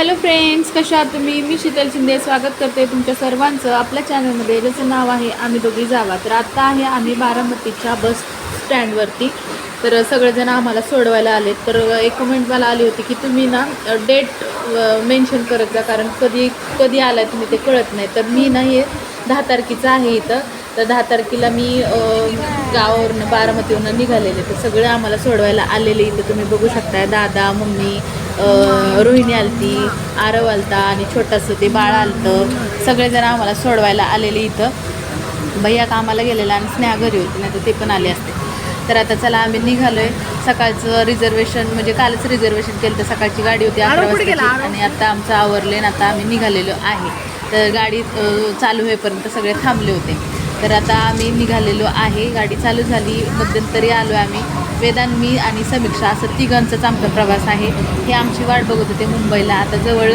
Hello friends कशा आहात तुम्ही? मी शीतल शिंदे स्वागत करते तुमच्या सर्वांचं. आपल्या चॅनलमध्ये ज्याचं नाव आहे आम्ही दोघी जावा. तर आत्ता आहे आम्ही बारामतीच्या बस स्टँडवरती तर सगळेजण आम्हाला सोडवायला आले तर एक कमेंट मला आली होती की तुम्ही ना डेट मेन्शन करत जा. कारण कधी कधी आलाय तुम्ही ते कळत नाही. तर मी ना हे दहा तारखेचं आहे इथं. तर दहा तारखेला मी गावावरून गावावरनं बारामतीवरनं निघालेले. तर सगळे आम्हाला सोडवायला आलेले इथं. तुम्ही बघू शकताय दादा मम्मी रोहिणी आलती आरव आलता आणि छोटंसं ते बाळ आलतं. सगळेजण आम्हाला सोडवायला आलेले इथं. भैया कामाला गेलेला आणि स्नेहा घरी होती नाही तर ते पण आले असते. तर आता चला आम्ही निघालोय. सकाळचं रिझर्वेशन म्हणजे कालच रिझर्वेशन केलं तर सकाळची गाडी होती अकरा वाजताची आणि आता आमचं आवरले आणि आता आम्ही निघालेलो आहे. तर गाडी चालू होईपर्यंत सगळे थांबले होते. तर आता आम्ही निघालेलो आहे. गाडी चालू झाली मध्यंतरी आलो आहे आम्ही. वेदान मी आणि समीक्षा असं तिघांचाच आमचा प्रवास आहे. हे आमची वाट बघत होते मुंबईला. आता जवळ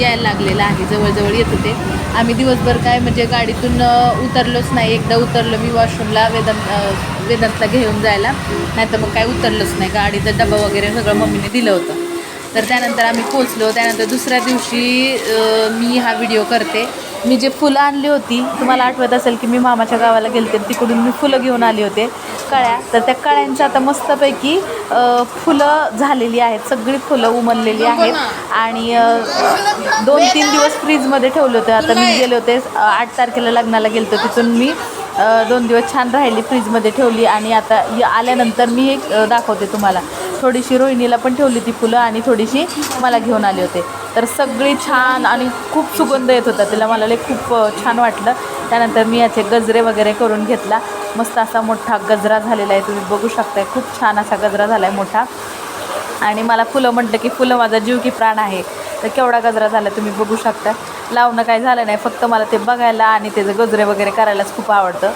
यायला लागलेलं आहे. जवळजवळ येत होते. आम्ही दिवसभर काय म्हणजे गाडीतून उतरलोच नाही. एकदा उतरलो मी वॉशरूमला वेदांत वेदांतला घेऊन जायला. नाहीतर मग काय उतरलोच नाही. गाडीचा डबा वगैरे सगळं मम्मीने दिलं होतं. तर त्यानंतर आम्ही पोचलो त्यानंतर दुसऱ्या दिवशी मी हा व्हिडिओ करते. मी जे फुलं आणली होती तुम्हाला आठवत असेल की मी मामाच्या गावाला गेलते तिकडून मी फुलं घेऊन आली होते. कळ्या? तर त्या कळ्यांच्या आता मस्तपैकी फुलं झालेली आहेत. सगळी फुलं उमललेली आहेत. आणि दोन तीन दिवस फ्रीजमध्ये ठेवले होते. आता मी गेले होते आठ तारखेला लग्नाला गेलतो तिथून मी दोन दिवस छान राहिली फ्रीजमध्ये ठेवली. आणि आता य- आल्यानंतर मी एक दाखवते तुम्हाला. थोडीशी रोहिणीला पण ठेवली ती फुलं आणि थोडीशी मला घेऊन आली होते. तर सगळी छान आणि खूप सुगंध येत होता. तिला मला खूप छान वाटलं. त्यानंतर मी याचे गजरे वगैरे करून घेतला. मस्त असा मोठा गजरा झालेला आहे. तुम्ही बघू शकताय खूप छान असा गजरा झाला आहे मोठा. आणि मला फुलं म्हटलं की फुलं माझा जीव की प्राण आहे. तर केवढा गजरा झाला तुम्ही बघू शकता लावणं काय झालं नाही फक्त मला ते बघायला आणि त्याचं गजरे वगैरे करायलाच खूप आवडतं.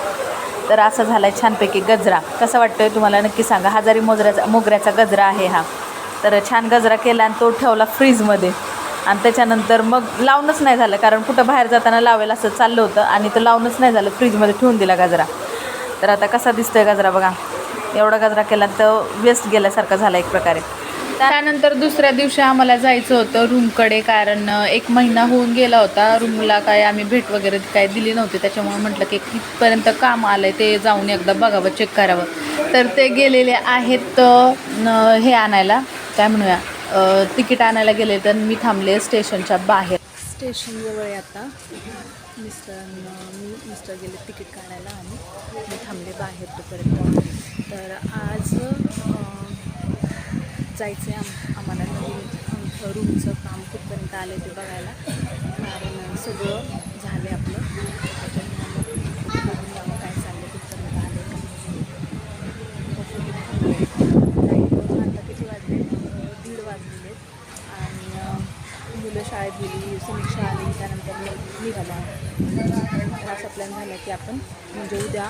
तर असं झाला आहे छानपैकी गजरा. कसा वाटतोय तुम्हाला नक्की सांगा. हजारी मोजऱ्याचा मोगऱ्याचा गजरा आहे हा. तर छान गजरा केला आणि तो ठेवला फ्रीजमध्ये. आणि त्याच्यानंतर मग लावणंच नाही झालं कारण कुठं बाहेर जाताना लावेल असं चाललं होतं आणि तो लावणंच नाही झालं फ्रीजमध्ये ठेवून दिला गजरा. तर आता कसा दिसतोय गजरा बघा. एवढा गजरा केला तर वेस्ट गेल्यासारखा झाला एक प्रकारे. त्यानंतर दुसऱ्या दिवशी आम्हाला जायचं होतं रूमकडे कारण एक महिना होऊन गेला होता. रूमला काय आम्ही भेट वगैरे काय दिली नव्हती त्याच्यामुळे म्हटलं की कितपर्यंत काम आलं आहे ते जाऊन एकदा बघावं चेक करावं. तर ते गेलेले आहेत हे आणायला काय म्हणूया तिकीट आणायला गेले तर मी थांबले स्टेशनच्या बाहेर. स्टेशनजवळ आहे आता. मिस्टर मी मिस्टर गेले तिकीट काढायला आणि मी थांबले बाहेर तोपर्यंत. तर आज जायचं आहे आम आम्हाला नवीन आमचं रूमचं काम कुठपर्यंत आलं ते बघायला. कारण सगळं झालं आहे आपलं त्याच्यामुळे मग बघून यावं काय चाललं कुठपर्यंत आलं आहे आता किती वाजले अं, दीड वाजलेले आहेत. आणि अं, मुलं शाळेत गेली समीक्षा आली त्यानंतर मग निघाला असा प्लॅन झाला की आपण म्हणजे उद्या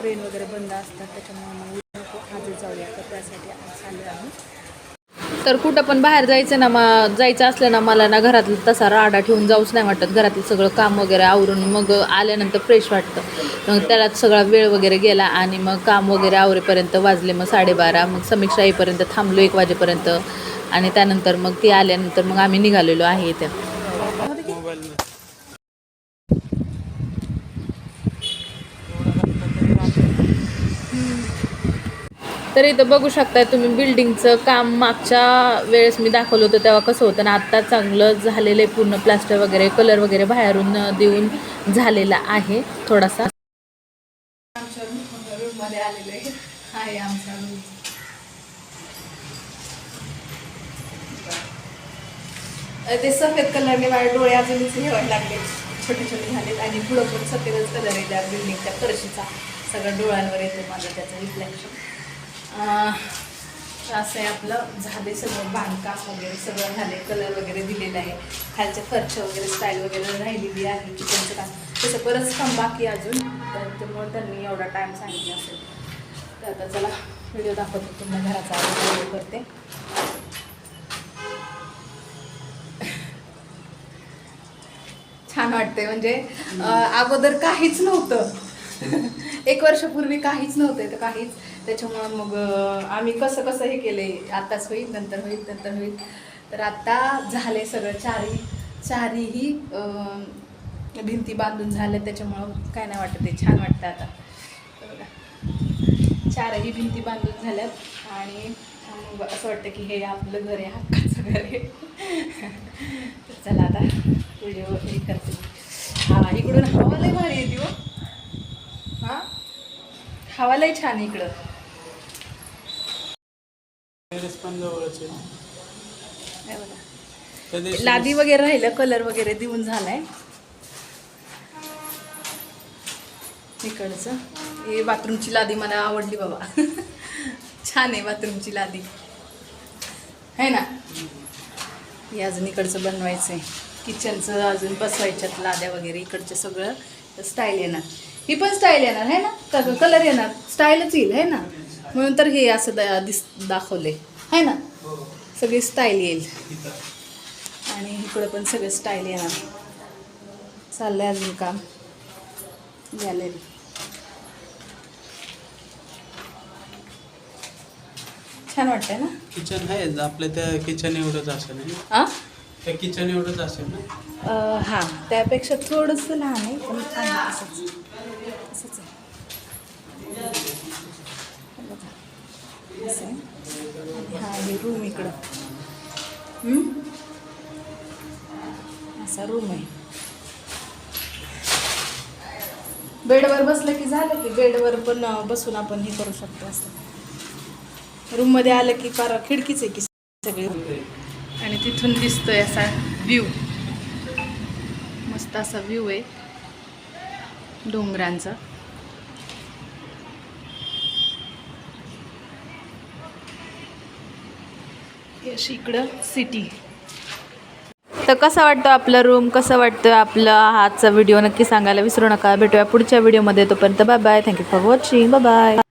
ट्रेन वगैरे बंद असतात त्याच्यामुळे मग उद्या आजच जाऊया. तर त्यासाठी आज चाललो तर कुठं पण बाहेर जायचं ना मग जायचं असलं ना मला ना घरातलं तसा राडा ठेवून जाऊच नाही वाटत. घरातलं सगळं काम वगैरे आवरून मग आल्यानंतर फ्रेश वाटतं. मग त्याला सगळा वेळ वगैरे गेला आणि मग काम वगैरे आवरेपर्यंत वाजले मग साडेबारा मग समीक्षा येईपर्यंत थांबलो एक वाजेपर्यंत. आणि त्यानंतर मग ती आल्यानंतर मग आम्ही निघालेलो आहे इथे. तर इथं बघू शकताय तुम्ही बिल्डिंगचं काम मागच्या वेळेस मी दाखवलं होतं तेव्हा कसं होतं ना आत्ता चांगलं झालेलं आहे पूर्ण प्लास्टर वगैरे कलर वगैरे बाहेरून देऊन झालेला आहे थोडासा. मध्ये आलेलं आहे. आमचा रूम ते सफेद कलरने माझे डोळे अजूनच ठेवायला लागले. छोटे छोटे झालेत आणि पुढं पण सफेदच कलर आहे त्या बिल्डिंगच्या फरशीचा. सगळं डोळ्यांवर येतो माझं त्याचं रिफ्लेक्शन असं आहे आपलं झाले सगळं बांधकाम वगैरे सगळं झाले कलर वगैरे दिलेला आहे. खालच्या फरच्या वगैरे स्टाईल वगैरे राहिलेली आहे किचनचं काम. तसं बरंच काम बाकी अजून तर त्यामुळे त्यांनी एवढा टाईम सांगितला असेल. तर आता चला व्हिडिओ दाखवते तुम्हाला घराचा व्हिडिओ करते. छान वाटते म्हणजे अगोदर काहीच नव्हतं. एक वर्षापूर्वी काहीच नव्हतं तर काहीच त्याच्यामुळं मग आम्ही कसं कसं हे केले आत्ताच होईल नंतर होईल नंतर होईल. तर आता झाले सगळं चारही चारही भिंती बांधून झाल्या त्याच्यामुळं काय नाही वाटत आहे छान वाटतं आता. बघा. चारही भिंती बांधून झाल्यात आणि मग असं वाटतं की हे आपलं घर आहे हक्काचं घर आहे. तर चला आता व्हिडिओ हे करते. हा इकडून हवा लय भारी येते हो. हां? हवा लय छान इकडं टेरेस पण जवळच आहे हे बघा त्या दिवशी लादी वगैरे राहिलं कलर वगैरे देऊन झालाय. इकडचं. हे बाथरूमची लादी मला आवडली बाबा. छान आहे बाथरूमची लादी. है ना? हे अजून इकडचं बनवायचं आहे किचनचं अजून बसवायच्यात लाद्या वगैरे इकडचं सगळं. स्टाईल येणार. ही पण स्टाईल येणार आहे ना? कलर येणार. स्टाईलच येईल आहे ना? म्हणून तर हे असं दिस दाखवले आहे ना? सगळी स्टाईल येईल. आणि इकडं पण सगळं स्टाईल येणार. चाललंय अजून काम. गॅलरी छान वाटतंय ना? किचन आहे आपल्या त्या किचन एवढंच असेल ना? आ? त्या किचन एवढंच असेल ना? अं, हां. त्यापेक्षा थोडंसं लहान आहे पण आहे. तसंच तसंच आहे. हे बघा. असं आहे. हा रूम इकडं. असा रूम आहे. बेडवर बसलं की झालं की बेडवर पण बसून आपण हे करू शकतो असं. रूममध्ये आलं की फार खिडकीच आहे की सगळी. आणि तिथून दिसतोय असा व्ह्यू मस्त असा व्ह्यू आहे डोंगरांचा. अशी इकडं सिटी तर कसा वाटतो आपला रूम कसं वाटतं आपला हातचा व्हिडिओ नक्की सांगायला विसरू नका. भेटूया पुढच्या व्हिडिओमध्ये तोपर्यंत bye bye thank you for watching bye bye